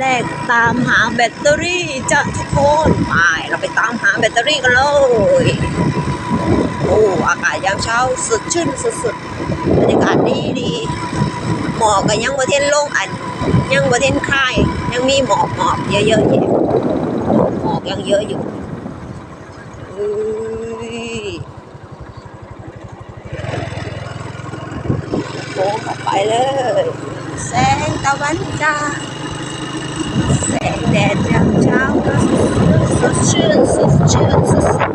แรกตามหาแบตเตอรี่จ้ะทุกคนไปเราไปตามหาแบตเตอรี่กันเลยโอ้อากาศยามเช้าสดชื่นสุดๆบรรยากาศดีดีหมอกก็ยังบ่เทนลงอัน ยังบ่เทนคลายยังมีหมอกหมอกเยอะๆอยู่หมอกยังเยอะอยู่อุ้ยโค้งเข้าไปเลย แสงตะวันจ้า Sos, sos, sos, sos, sos, sos, sos, sos, sos,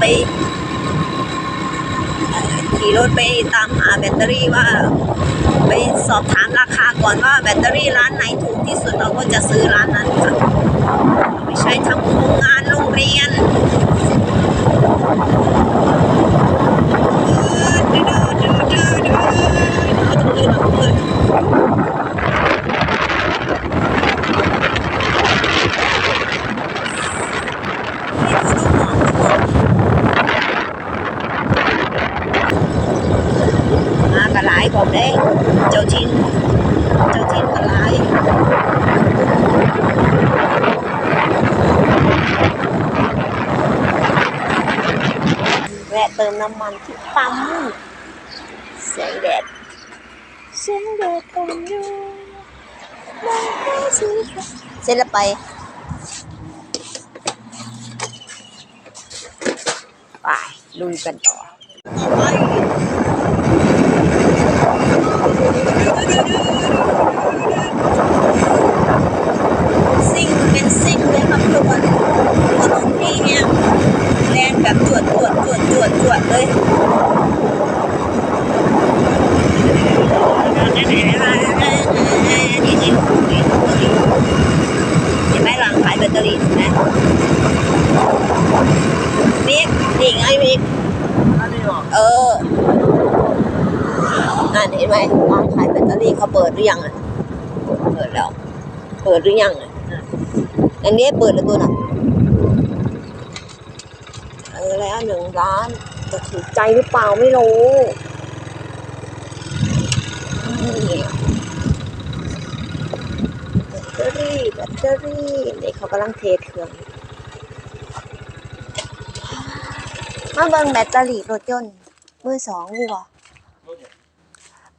ไปขี่รถไปตามหาแบตเตอรี่ว่า ไปสอบถามราคาก่อนว่าแบตเตอรี่ร้านไหนถูกที่สุดเราก็จะซื้อร้านนั้นค่ะไม่ใช่ทำโครงงานโรงเรียน มากระหลายผมเด้เจ้นเจ้าทินกระหลายแวะเติมน้ำมันที่ปั๊มแสงแดดแสงแดดตรงอยู่มองไปสีเสร็จแล้วไป ไปลุยกันต่อ ซิ่งเป็นซิ่งเลยครับทุกคนถนนนี้เนี่ยแลนแบบจวดจวดจวดจวดจวดเลยเห็นไหมหลังขายแบตเตอรี่ใช่ไหมมิกนี่ไงมิก อันนี้หรอ เออนั่นเห็นไหมร้านขายแบต เขาเปิดหรือยังอะเปิดแล้ว เปิดหรือยังอะอันนี้เปิดแล้วตัวน่ะเออแล้วหนึ่งร้านจะถูกใจหรือเปล่าไม่รู้แบตเตอรี่แบตเตอรี่นี่เขากำลังเทเครื่องมาเบิ่งแบตเตอรี่รถยนต์มือสองดีกว่า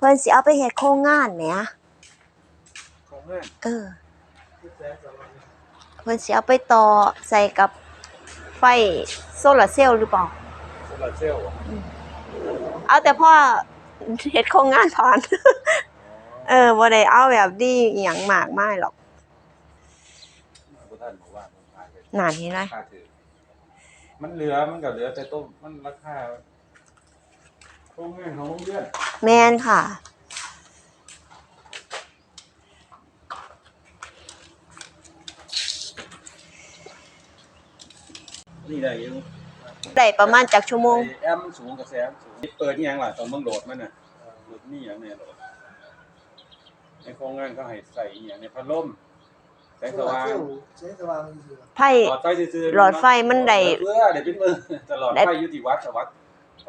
เพิ่นสิเอาไปเฮ็ดโครงงานแหมของแม่เออเพิ่นสิเอาไปต่อใส่กับไฟโซลาร์เซลล์หรือเปล่าโซลาร์เซลล์เอาแต่พ่อเฮ็ดโครงงานผ่านเออบ่ได้เอาแบบดีอหยังมากมายหรอกพุทท่านบอกว่ามันขายไปนานเห็นไหมค่าถือมันเหลือมันก็เหลือแต่ต้มมันราคาโรงงานของโรงเรียนแมนค่ะ นี่ได้อยังได้ประมาณจากชั่วโมง แอมสูงกระแสสูงเปิดนี่ยังล่ะตอนเบิ่งโหลดมันน่ะโหลดนี่ยังเนี่ยโหลดในโครงงานเขาให้ใส่อหย่างในพัดลมแสงสว่างใช้สว่างคือไพ่ หลอดไฟซื่อๆหลอดไฟมันได้ เพื่อได้เป็นมือตลอดได้ ไฟอยุติวัดสวัด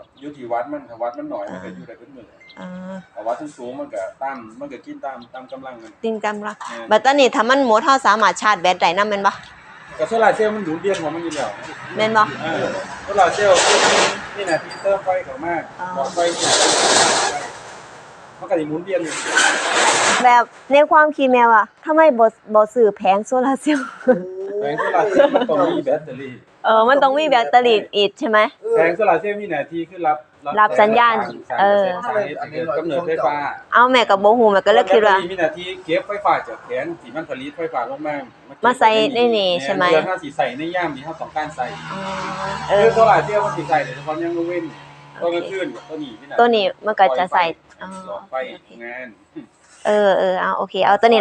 อยุติวัดมันถ้าวัดมันหน่อยมันก็อยู่ได้เป็นมืออ่าถ้าวัดสูงๆมันก็ตามมันก็กินตามตามกำลังมันติงจำละบัดตอนนี้ถ้ามันหมดเฮาสามารถชาร์จแบตได้นำแม่นบ่ก็โซลาร์เซลล์มันดูดเรียนหัวมันอยู่แล้วแม่นบ่เออโซลาร์เซลล์นี่นะที่เติมไฟเข้ามาอ๋อหลอดไฟเนี่ยมันก็สิหมุนเวียนอยู่แบบในความคิดแม่ว่าทำไมบ่บ่ซื้อแผงโซลาร์เซลล์แผงโซลาร์เซลล์มันต้องมีแบตเตอรี่ เออมันต้องมีแบตเตอรี่อีกใช่ไหมแผงโซลาร์เซลล์มีหน้าที่คือรับรับสัญญาณสร้งเออ สายให้เกิดกำเนิดไฟฟ้าเอาแม่ก็บ่ฮู้แม่ก็เลยคิดว่า แบตตอรี่มีหน้าที่เก็บไฟฟ้าจากแผงที่มันผลิตไฟฟ้าลงมามามาใส่ในนี่ใช่ไหมเดือนถ้าสิใส่ในย่ามที่เฮาต้องการใส่อ๋อเอคืออโซลาร์เซลล์มันสิใส่แต่เฉพาะยังกลางเว้นตอนกลางคืนตัวนี้ที่ไหนตัวนี้มันก็จะใส่อ๋อหลอดไฟงาน เออเออเอาโอเคเอาตัวนี้แหละ